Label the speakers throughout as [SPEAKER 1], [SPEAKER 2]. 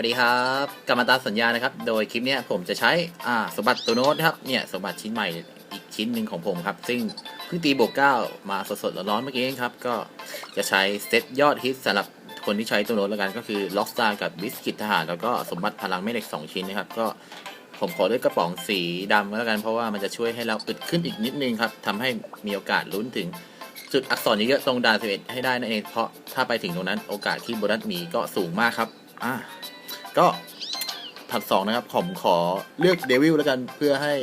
[SPEAKER 1] วัสดีครับกรรมตามสัญญานะครับ โดยคลิปนี้ผมจะใช้อ่าสมบัติตัวโน้ตครับเนี่ยสมบัติชิ้นใหม่อีกชิ้นหนึ่งของผมครับ ซึ่งเพิ่งตีบวกเก้ามาสดๆร้อนๆเมื่อกี้เองครับ ก็จะใช้เซตยอดฮิตสำหรับคนที่ใช้ตัวโน้ตแล้วกันก็คือล็อกสตาร์กับบิสกิตทหาร แล้วก็สมบัติพลังแม่เหล็ก 2 ชิ้นนะครับ ก็ผมขอด้วยกระป๋องสีดำแล้วกันเพราะว่ามันจะช่วยให้เราอึดขึ้นอีกนิดนึงครับทำให้มีโอกาสลุ้นถึงจุดอักษรเยอะๆตรงดาน11ให้ได้นั่นเองเพราะถ้าไปถึงตรงนั้นโอกาสที่โบนัสมีก็สูงมากครับอ่า ก็ผัดสองนะครับ ผมขอเลือกเดวิลแล้วกันเพื่อให้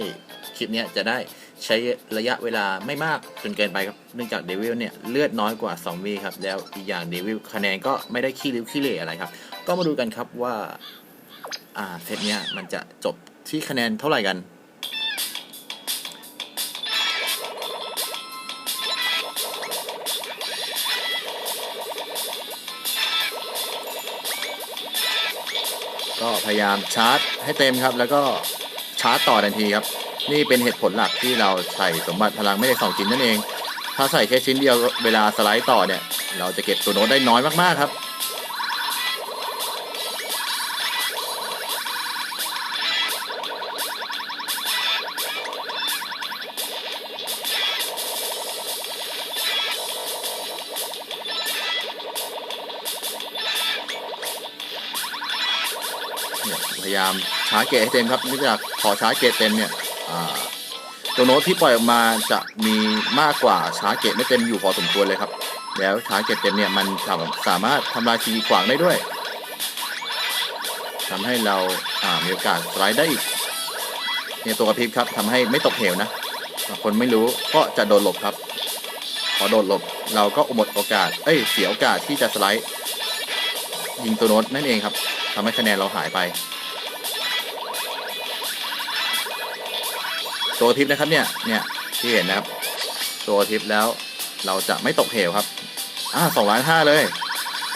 [SPEAKER 1] คลิปนี้จะได้ใช้ระยะเวลาไม่มากจนเกินไปครับ เนื่องจากเดวิลเนี่ยเลือดน้อยกว่า 2 วีครับ แล้วอีกอย่างเดวิลคะแนนก็ไม่ได้ขี้ริ้วขี้เหร่อะไรครับ ก็มาดูกันครับว่า อ่าเซตเนี้ยมันจะจบที่คะแนนเท่าไหร่กัน ก็พยายามชาร์จให้เต็มครับ แล้วก็ชาร์จต่อทันทีครับ นี่เป็นเหตุผลหลักที่เราใส่สมบัติพลังไม่ได้สองชิ้นนั่นเอง ถ้าใส่แค่ชิ้นเดียวเวลาสไลด์ต่อเนี่ย เราจะเก็บตัวโน้ตได้น้อยมากๆครับ พยายามชาร์จเกตให้เต็มครับเนื่องจากขอชาร์จเกตเต็มเนี่ยตัวโน้ตที่ปล่อยออกมาจะมีมากกว่าชาร์จเกตไม่เต็มอยู่พอสมควรเลยครับ แล้วชาร์จเกตเต็มเนี่ยมันสามสามารถทำลายทีขวางได้ด้วยทำให้เราามีโอกาสสไลด์ได้อีกเนี่ยตัวกระพริบครับทำให้ไม่ตกเหวนะบางคนไม่รู้ก็จะโดนหลบครับ พอโดนหลบเราก็หมดโอกาส เอ้ยเสียโอกาสที่จะสไลด์ยิงตัวโน้ตนั่นเองครับ ทำให้คะแนนเราหายไป ตัวทิปนะครับเนี่ย เนี่ยที่เห็นนะครับ ตัวทิปแล้วเราจะไม่ตกเหวครับ อ่าสองล้านห้าเลย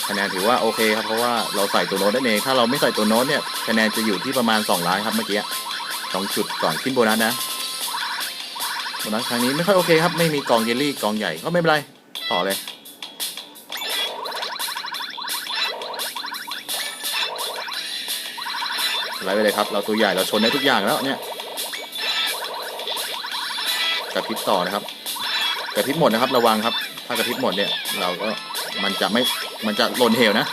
[SPEAKER 1] คะแนนถือว่าโอเคครับ เพราะว่าเราใส่ตัวโน้ตนั่นเอง ถ้าเราไม่ใส่ตัวโน้ตเนี่ย คะแนนจะอยู่ที่ประมาณ 2 ล้านครับเมื่อกี้สองจุดก่อนขึ้นโบนัสนะ โบนัสครั้งนี้ไม่ค่อยโอเคครับ ไม่มีกองเยลลี่กองใหญ่ก็ไม่เป็นไร ต่อเลย ไลไปเลยครับ เราตัวใหญ่เราชนได้ทุกอย่างแล้วเนี่ยกระพริบต่อนะครับกระพริบหมดนะครับ ระวังครับ ถ้ากระพริบหมดเนี่ย เราก็มันจะไม่มันจะหล่นเหวนะ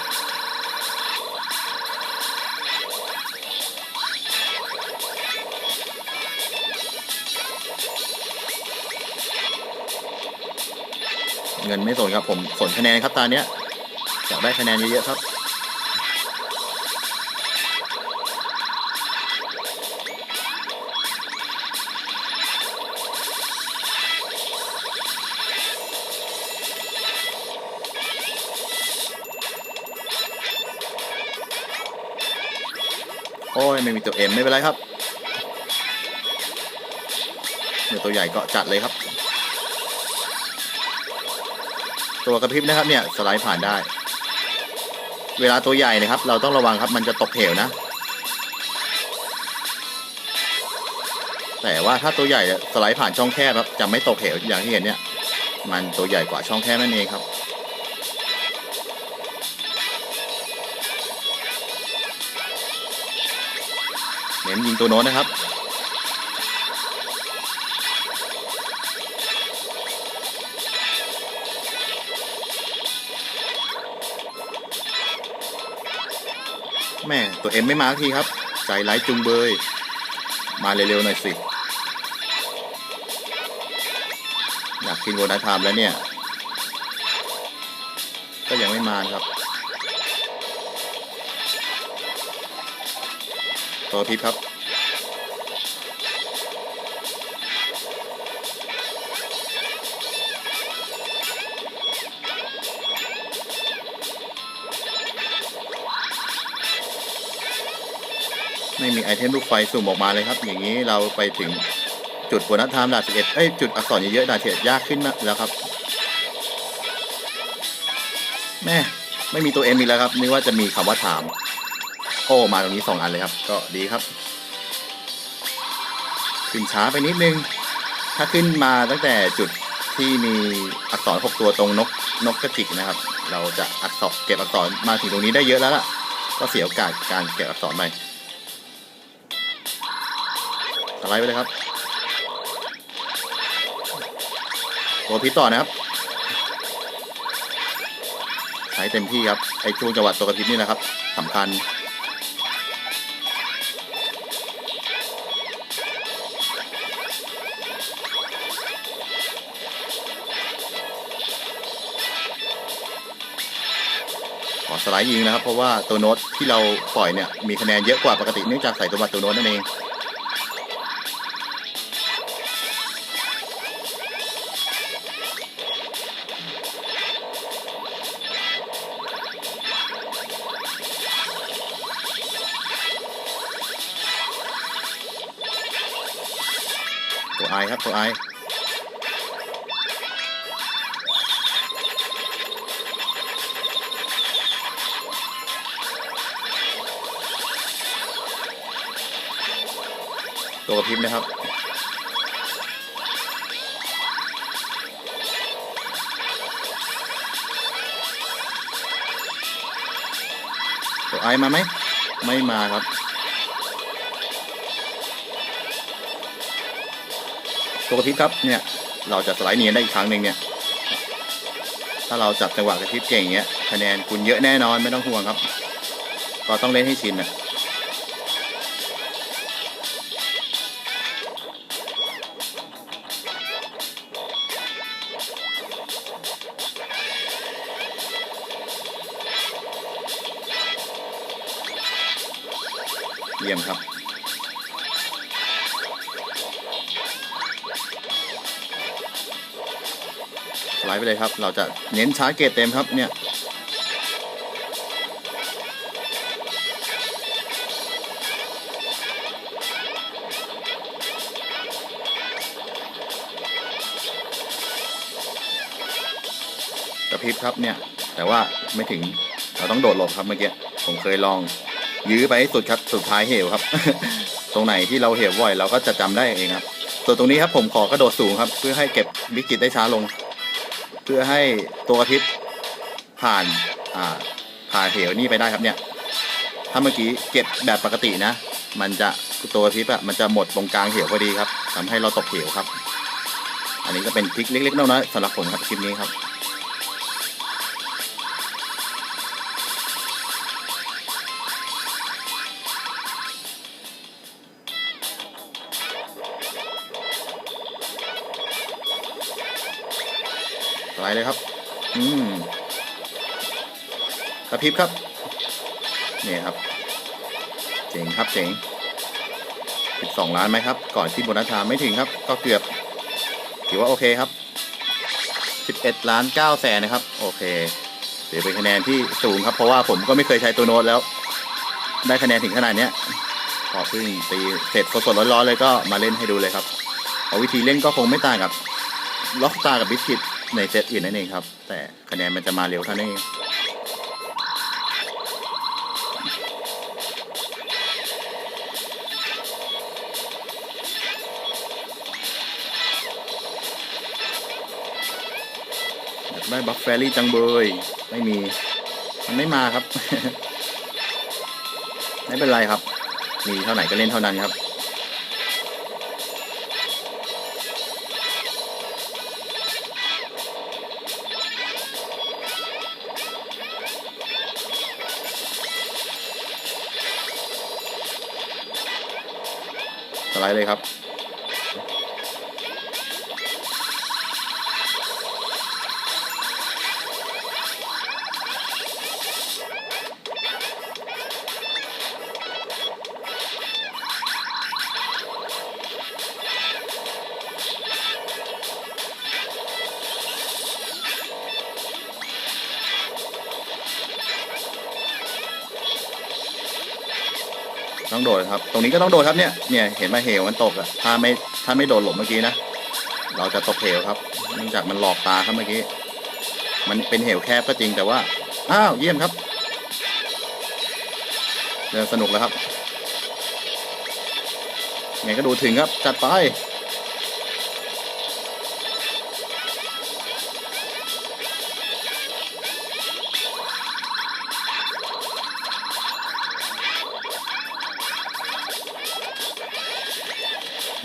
[SPEAKER 1] เงินไม่สนครับผมสนคะแนนครับตาเนี้ยอยากได้คะแนนเยอะๆครับ ไม่มีตัวเอ็มไม่เป็นไรครับเดี๋ยวตัวใหญ่ก็จัดเลยครับ ตัวกระพริบนะครับเนี่ยสไลด์ผ่านได้ เวลาตัวใหญ่นะครับ เราต้องระวังครับ มันจะตกเหวนะ แต่ว่าถ้าตัวใหญ่สไลด์ผ่านช่องแคบครับจะไม่ตกเหวอย่างที่เห็นเนี่ย มันตัวใหญ่กว่าช่องแคบนั่นเองครับ เน้นยิงตัวโน้นนะครับแม่ตัวเอ็มไม่มาทีครับ ใจร้จุงเบย มาเร็วๆหน่อยสิ อยากกินโบนัสไทม์แล้วเนี่ย ก็ยังไม่มาครับ ตัวทิพย์ครับ ไม่มีไอเทมลูกไฟสุ่มออกมาเลยครับ อย่างนี้เราไปถึงจุดโบนัสไทม์ด่านสิบเอ็ดเอ้ย จุดอักษรเยอะๆด่านสิบเอ็ดยากขึ้นนะแล้วครับ แม่ไม่มีตัวเอ็มอีกแล้วครับนึกว่าจะมีคำว่าถาม โอ้มาตรงนี้สองอันเลยครับ ก็ดีครับ ขึ้นช้าไปนิดนึง ถ้าขึ้นมาตั้งแต่จุดที่มีอักษรหกตัวตรงนกนกกระจิกนะครับ เราจะอักษรเก็บอักษรมาถึงตรงนี้ได้เยอะแล้วล่ะ ก็เสียโอกาสการแกะอักษรไปสไลด์ไปเลยครับตัวพิษต่อนะครับใช้เต็มที่ครับไอช่วงจังหวะตัวกระพริบนี่นะครับสำคัญ สลด์ยิงนะครับ เพราะว่าตัวโน้ตที่เราปล่อยเนี่ยมีคะแนนเยอะกว่าปกติเนื่องจากใส่ตัวบัตตัวโน้ตนั่นเองตัวไอครับตัวไอ ตัวกระพริบนะครับ ตัวไอมาไหม ไม่มาครับตัวกระพริบครับเนี่ยเราจะสไลด์เนียนได้อีกครั้งหนึ่งเนี่ย ถ้าเราจับจังหวะกระพริบเก่งอย่างเงี้ยคะแนนคุณเยอะแน่นอนไม่ต้องห่วงครับ ก็ต้องเล่นให้ชินนะ เยี่ยมครับสไลด์ไปเลยครับ เราจะเน้นชาร์จเกตเต็มครับเนี่ยกระพริบครับเนี่ย แต่ว่าไม่ถึงเราต้องโดดหลบครับเมื่อกี้ ผมเคยลอง ยื้อไปให้สุดครับสุดท้ายเหวครับ ตรงไหนที่เราเหวบ่อยเราก็จะจำได้เองครับส่วนตรงนี้ครับผมขอกระโดดสูงครับ เพื่อให้เก็บวิกฤตได้ช้าลง เพื่อให้ตัวกระพริบผ่านอ่าผ่านเหวนี่ไปได้ครับเนี่ย ถ้าเมื่อกี้เก็บแบบปกตินะ มันจะตัวกระพริบอะมันจะหมดตรงกลางเหวพอดีครับทำให้เราตกเหวครับ อันนี้ก็เป็นทริคเล็กๆน้อยๆสำหรับผมครับคลิปนี้ครับ เลยครับ อืมกระพริบครับ นี่ครับ เจ๋งครับเจ๋งสิบสองล้านไหมครับ ก่อนที่โบนัสทามไม่ถึงครับ ก็เกือบ ถือว่าโอเคครับสิบเอ็ดล้านเก้าแสนนะครับ โอเคถือเป็นคะแนนที่สูงครับ เพราะว่าผมก็ไม่เคยใช้ตัวโน้ตแล้ว ได้คะแนนถึงขนาดนี้พอเพิ่งตีเสร็จสดๆร้อนๆเลยก็มาเล่นให้ดูเลยครับเอาวิธีเล่นก็คงไม่ต่างกับล็อกตากับบิสกิต ในเซตอื่นนั่นเองครับ แต่คะแนนมันจะมาเร็วเท่านั้นเองอยากได้บัฟแฟรี่จังเบย ไม่มี มันไม่มาครับ ไม่เป็นไรครับ มีเท่าไหร่ก็เล่นเท่านั้นครับ สไลด์เลยครับ ต้องโดดครับ ตรงนี้ก็ต้องโดดครับเนี่ย เนี่ยเห็นไหมเหวมันตกอะถ้าไม่ถ้าไม่โดดหลบเมื่อกี้นะ เราจะตกเหวครับ เนื่องจากมันหลอกตาครับเมื่อกี้ มันเป็นเหวแคบก็จริงแต่ว่า อ้าวเยี่ยมครับเดินสนุกแล้วครับไงก็ดูถึงครับ จัดไป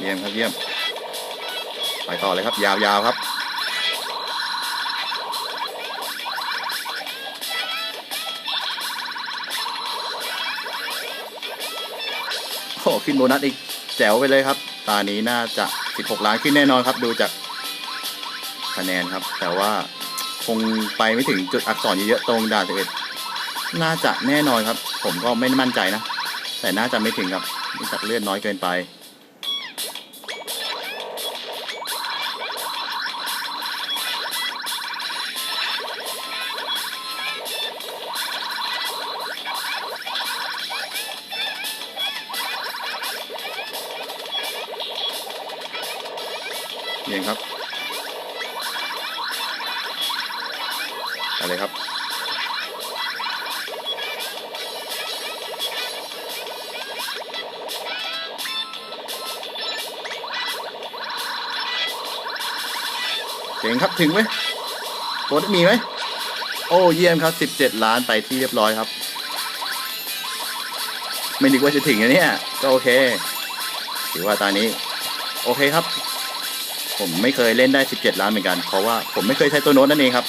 [SPEAKER 2] เยี่ยมครับเยี่ยม ไปต่อเลยครับ ยาวๆครับโอ้ขึ้นโบนัสอีกแจ๋วไปเลยครับ ตานี้น่าจะ 16 ล้านขึ้นแน่นอนครับ ดูจากคะแนนครับ แต่ว่าคงไปไม่ถึงจุดอักษรเยอะๆตรงด่าน11น่าจะแน่นอนครับ ผมก็ไม่มั่นใจนะ แต่น่าจะไม่ถึงครับเนื่องจากเลือดน้อยเกินไป อะไรครับ เก่งครับถึงไหมโค้ดมีไหม โอ้เยี่ยมครับ 17 ล้านไปที่เรียบร้อยครับ ไม่นึกว่าจะถึงนะเนี่ย ก็โอเค ถือว่าตอนนี้ โอเคครับผมไม่เคยเล่นได้ 17 ล้านเหมือนกัน เพราะว่าผมไม่เคยใช้ตัวโน้ตนั่นเองครับ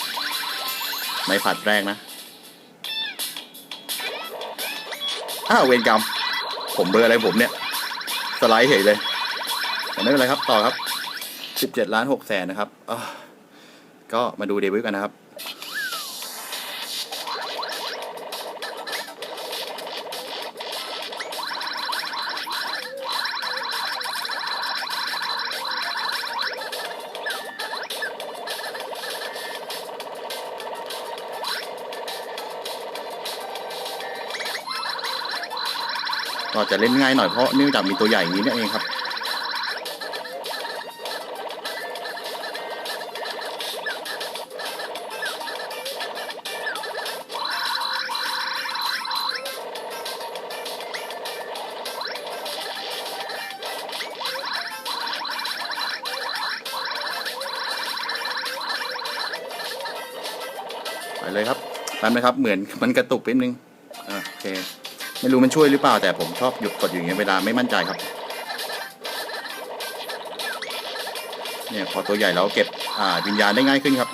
[SPEAKER 2] ไม่ผัดแรกนะ อ้าวเวรกรรม ผมเบอร์อะไรผมเนี่ย สไลด์เฉยเลย แต่ไม่เป็นไรครับ ต่อครับ 17ล้าน6แสนนะครับก็มาดูเดบิวต์กันนะครับ ก็จะเล่นง่ายหน่อยเพราะเนื่องจากมีตัวใหญ่อย่างนี้นั่นเองครับไปเลยครับแป๊บนะครับ เหมือนมันกระตุกนิดนึงอ่าโอเค ไม่รู้มันช่วยหรือเปล่าแต่ผมชอบหยุดกดอยู่อย่างเงี้ยเวลาไม่มั่นใจครับ เนี่ยพอตัวใหญ่แล้วเก็บอ่าวิญญาณได้ง่ายขึ้นครับ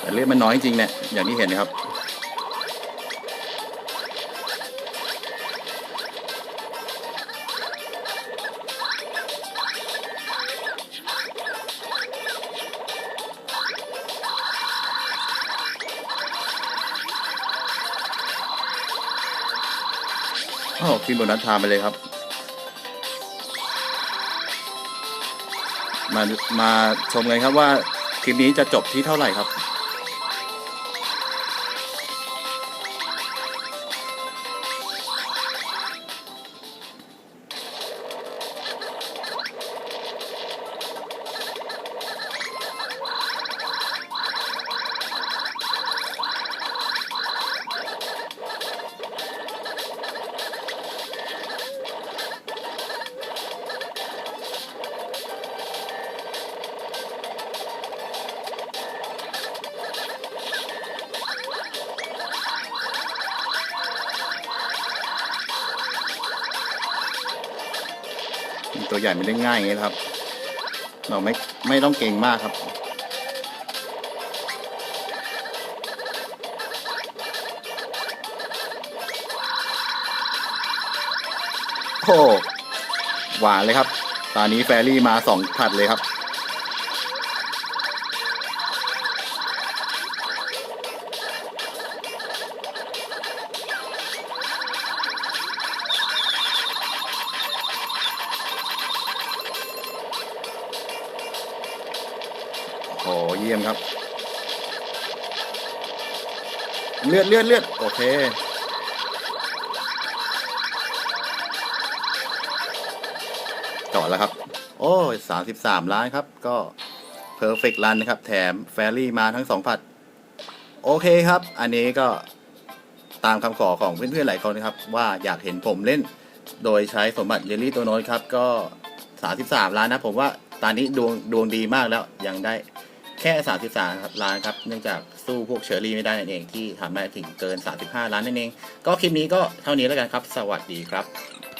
[SPEAKER 2] แต่เลือดมันน้อยจริงเนี่ยอย่างที่เห็นนะครับ ขึ้นบนัสไทม์ไปเลยครับ มามาชมกันครับว่าคลิปนี้จะจบที่เท่าไหร่ครับ ตัวใหญ่ไม่ได้ง่ายอย่างนี้ครับ เราไม่ไม่ต้องเก่งมากครับ โอ้หวานเลยครับ ตอนนี้แฟรี่มาสองผัดเลยครับ ยี่ยมครับ เลือดเลือดเลือดโอเคต่อแล้วครับ โอ้สามสิบสามล้านครับ ก็เพอร์เฟกต์รันนะครับ แถมแฟรี่มาทั้งสองผัด โอเคครับ อันนี้ก็ตามคำขอของเพื่อนๆหลายคนนะครับ ว่าอยากเห็นผมเล่น โดยใช้สมบัติเยลลี่ตัวน้อยครับ ก็สามสิบสามล้านนะ ผมว่าตอนนี้ดวงดวงดีมากแล้วยังได้
[SPEAKER 1] แค่ 33 ล้านครับ เนื่องจากสู้พวกเชอรี่ไม่ได้นั่นเองที่ทำได้ถึงเกิน 35 ล้านนั่นเอง ก็คลิปนี้ก็เท่านี้แล้วกันครับ สวัสดีครับ